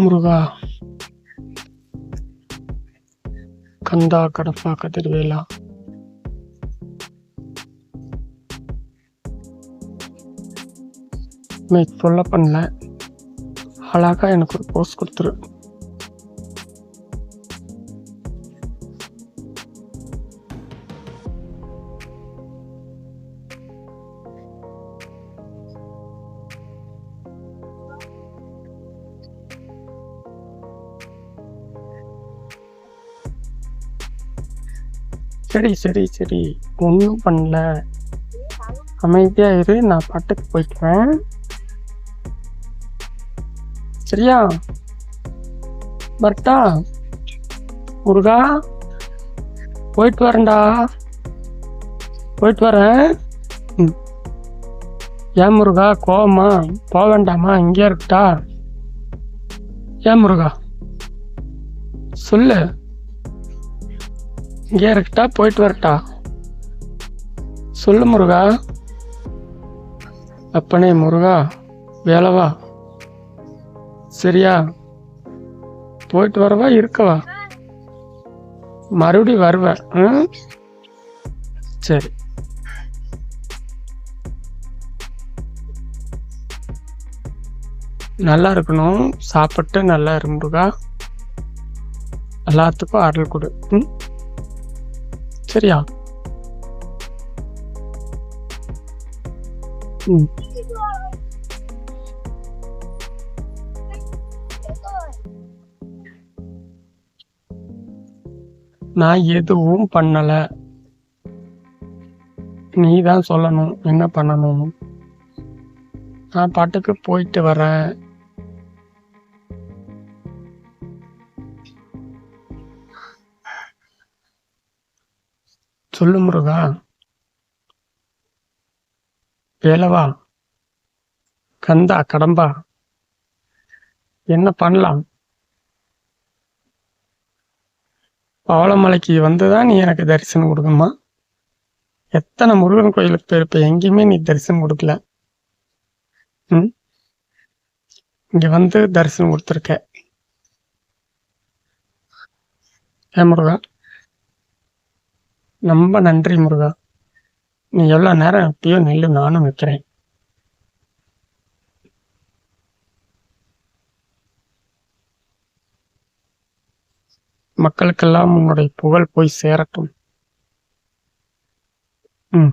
முருகா. கந்தா கடப்பா கதிர்வேலா. நீ சொல்ல பண்ணல. அழகா எனக்கு ஒரு போஸ்ட் கொடுத்துரு. சரி சரி சரி. ஒன்றும் பண்ணல. அமைதியாக இரு நான் பாட்டுக்கு போய்க்குவேன். சரியா? பர்த்தா முருகா போயிட்டு வரேன்டா. போயிட்டு வரேன். ஏன் முருகா கோவமா? போக வேண்டாமா? இங்கே இருக்கட்டா. ஏன் முருகா? சொல்லு. இங்கே இருக்கட்டா போயிட்டு வரட்டா. சொல்லு முருகா. அப்பனே முருகா வேலவா சரியா? போயிட்டு வரவா இருக்கவா மறுபடி வருவேன் ம்? சரி. நல்லா இருக்கணும். சாப்பிட்டு நல்லா இரு முருகா. எல்லாத்துக்கும் அருள் கொடு ம்? சரியா ம். நான் எதுவும் பண்ணல. நீ தான் சொல்லணும் என்ன பண்ணணும். நான் பாட்டுக்கு போயிட்டு வரேன். சொல்லு முருகா வேலவா கந்தா கடம்பா. என்ன பண்ணலாம்? பவளமலைக்கு வந்து தான் நீ எனக்கு தரிசனம் கொடுக்கணுமா? எத்தனை முருகன் கோயிலுக்கு போயிருப்ப? எங்கேயுமே நீ தரிசனம் கொடுக்கல. ம்? இங்கே வந்து தரிசனம் கொடுத்துருக்க. ஏன் முருகா? ரொம்ப நன்றி முருகா. நீ எவ்வளோ நேரம் எப்பயோ நெல்லு நானும் வைக்கிறேன் மக்களுக்கெல்லாம் உன்னுடைய புகழ் போய் சேரட்டும். ம்.